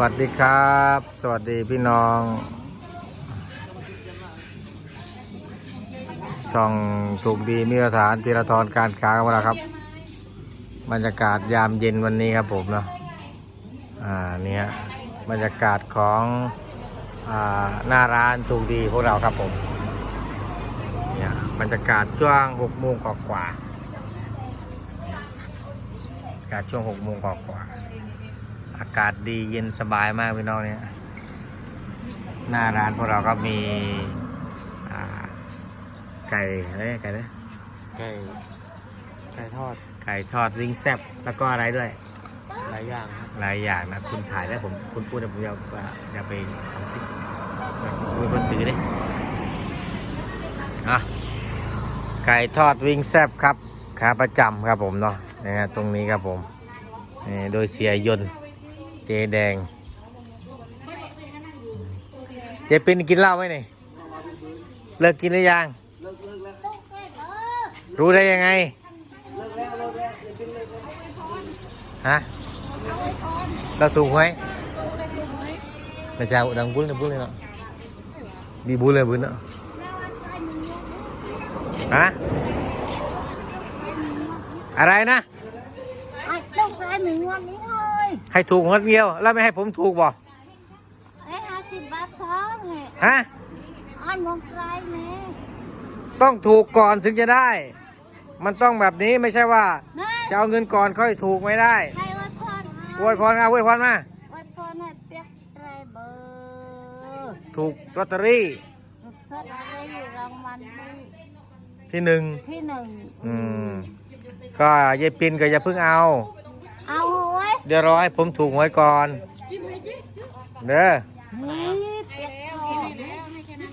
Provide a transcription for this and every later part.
วัสดีครับ สวัสดีพี่น้อง ช่องถูกดีมีสถานธีรทรการค้าของเราครับ บรรยากาศยามเย็นวันนี้ครับผมเนาะอ่าเนี่ยบรรยากาศของอ่าหน้าร้านถูกดีพวกเราครับผมเนี่ยบรรยากาศช่วงหกโมงกว่าๆบรรยากาศช่วงหกโมงกว่าๆ อากาศดีเย็นสบายมากพี่น้องเนี่ยหน้าร้านพวกเราก็มีอ่าไก่อะไรนะไก่นะไก่ไก่ทอด ไก่ทอดวิงแซบแล้วก็อะไรด้วย หลายอย่างครับหลายอย่างนะคุณถ่ายแล้วผมคุณพูดแต่ผมจะจะไปทำคลิปมือคนถือดิอะไก่ทอดวิงแซบครับขาประจำครับผมเนาะนะฮะตรงนี้ครับผมนี่โดยเสียยนต์ เจแดง เจปินกินเหล้าไหมนี่เลิกกินหรือยังรู้ได้ยังไงฮะเราถูกไหมนะจ๊ะดังบุ้นเลยบุ้นเลยเนาะมีบุ้นเลยบุ้นเนาะฮะอะไรนะไอ้ต้องไปหนึ่งวันนี้ เลยให้ถูกงดเดียว แล้วไม่ให้ผมถูกบ่ไอ้ห้าสิบบาทท้องไงฮะอันมองไกลแม่ต้องถูกก่อนถึงจะได้ มันต้องแบบนี้ไม่ใช่ว่าแม่จะเอาเงินก่อนค่อยถูกไม่ได้ใครวัดพรอวยพรเอาอวยพรมาวัดพรเนี่ยเปียกไตรเบอร์ถูกลอตเตอรี่ลูกสดอะไรรางวัลที่ที่หนึ่งที่หนึ่งอืมก็ยายปินก็อย่าเพิ่งเอาเอาไว้ เดี๋ยวรอให้ผมถูกหวยก่อน เด้อนี่เปียกทองนี่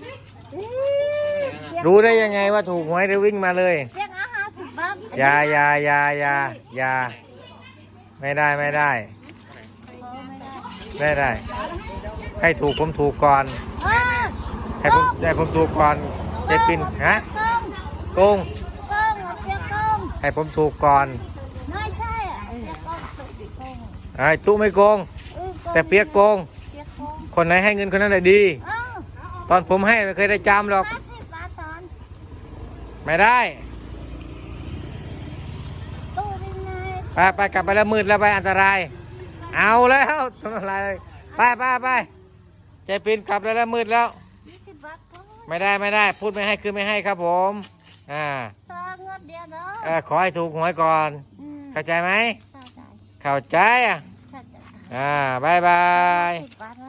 เปียกรู้ได้ยังไงว่าถูกหวยหรือวิ่งมาเลยเปียกอาห้าสิบบาทอยาอยาอยาอยาอยาไม่ได้ไม่ได้เออไม่ได้ไม่ได้ ให้ถูกผมถูกก่อน เออให้ผมให้ผมถูกก่อนเจปินฮะกงโกงกงเปียกกงให้ผมถูกก่อน ไอ้ตู้ไม่โกง แต่เปียกโกง คนไหนให้เงินคนนั้นแหละดี ตอนผมให้ไม่เคยได้จำหรอก ไม่ได้ไปไปกลับไปแล้วมืดแล้วไปอันตราย เอาแล้วทำอะไรไปไปไปเจปินกลับแล้วแล้วมืดแล้ว ไม่ได้ไม่ได้ พูดไม่ให้คือไม่ให้ครับผม อ่าขอให้ถูกหวยก่อน เข้าใจไหมเข้าใจเข้าใจอะ เข้าใจอ่าบายบายสิบบาทไหม